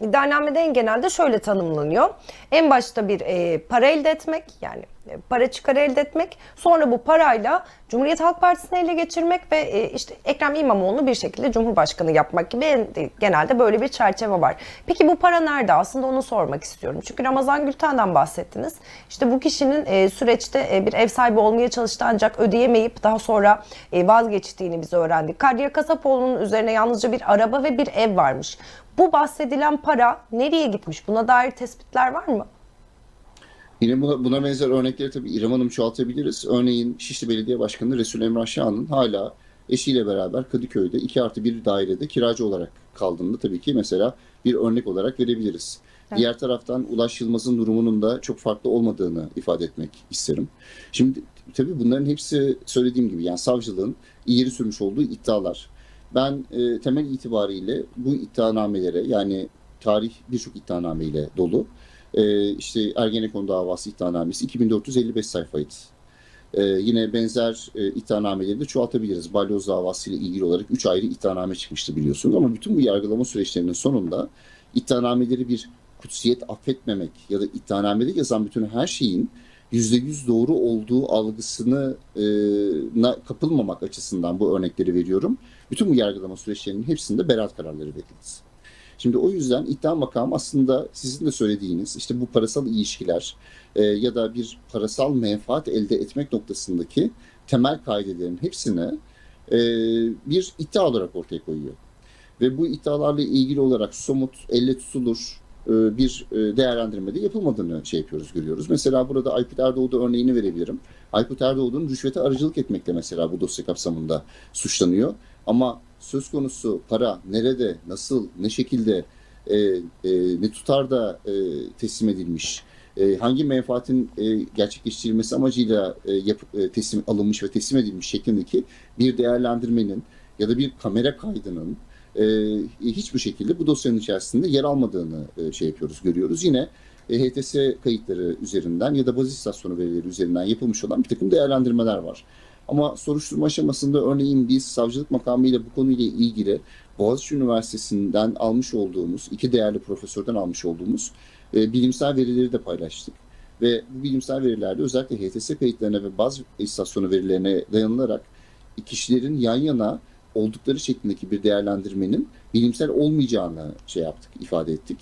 İddianamede genelde şöyle tanımlanıyor. En başta bir e, para elde etmek yani para çıkar elde etmek. Sonra bu parayla Cumhuriyet Halk Partisi'ni ele geçirmek ve e, işte Ekrem İmamoğlu'nu bir şekilde Cumhurbaşkanı yapmak gibi e, genelde böyle bir çerçeve var. Peki bu para nerede? Aslında onu sormak istiyorum. Çünkü Ramazan Gülten'den bahsettiniz. İşte bu kişinin e, süreçte bir ev sahibi olmaya çalıştı ancak ödeyemeyip daha sonra vazgeçtiğini biz öğrendik. Kadriye Kasapoğlu'nun üzerine yalnızca bir araba ve bir ev varmış. Bu bahsedilen para nereye gitmiş? Buna dair tespitler var mı? Yine buna, buna benzer örnekleri tabii İrem Hanım çoğaltabiliriz. Örneğin Şişli Belediye Başkanı Resul Emrah Şahan'ın hala eşiyle beraber Kadıköy'de 2 artı 1 dairede kiracı olarak kaldığını tabii ki mesela bir örnek olarak verebiliriz. Diğer taraftan Ulaş Yılmaz'ın durumunun da çok farklı olmadığını ifade etmek isterim. Şimdi tabii bunların hepsi söylediğim gibi yani savcılığın ileri sürmüş olduğu iddialar. Ben e, temel itibariyle bu iddianamelere yani tarih birçok iddianameyle dolu. Ee, işte Ergenekon davası iddianamesi 2455 sayfaydı. Ee, yine benzer e, iddianameleri de çoğaltabiliriz. Balyoz davası ile ilgili olarak 3 ayrı iddianame çıkmıştı biliyorsunuz. Ama bütün bu yargılama süreçlerinin sonunda iddianameleri bir kutsiyet affetmemek ya da iddianamede yazan bütün her şeyin %100 doğru olduğu algısını e, na kapılmamak açısından bu örnekleri veriyorum. Bütün bu yargılama süreçlerinin hepsinde beraat kararları verildi. Şimdi o yüzden iddia makamı aslında sizin de söylediğiniz işte bu parasal ilişkiler e, ya da bir parasal menfaat elde etmek noktasındaki temel kaidelerin hepsini e, bir iddia olarak ortaya koyuyor. Ve bu iddialarla ilgili olarak somut, elle tutulur e, bir e, değerlendirmede yapılmadığını şey yapıyoruz, görüyoruz. Mesela burada Aykut Erdoğdu örneğini verebilirim. Aykut Erdoğdu'nun rüşvete aracılık etmekle mesela bu dosya kapsamında suçlanıyor. Ama söz konusu para nerede, nasıl, ne şekilde, e, e, ne tutarda e, teslim edilmiş, e, hangi menfaatin e, gerçekleştirilmesi amacıyla e, yapıp, e, teslim alınmış ve teslim edilmiş şeklindeki bir değerlendirmenin ya da bir kamera kaydının e, hiçbir şekilde bu dosyanın içerisinde yer almadığını e, şey yapıyoruz, görüyoruz. Yine e, HTS kayıtları üzerinden ya da baz istasyonu verileri üzerinden yapılmış olan bir takım değerlendirmeler var. Ama soruşturma aşamasında örneğin biz savcılık makamıyla bu konuyla ilgili Boğaziçi Üniversitesi'nden almış olduğumuz, iki değerli profesörden almış olduğumuz e, bilimsel verileri de paylaştık. Ve bu bilimsel verilerde özellikle HTS kayıtlarına ve baz istasyonu verilerine dayanılarak kişilerin yan yana oldukları şeklindeki bir değerlendirmenin bilimsel olmayacağını şey yaptık, ifade ettik.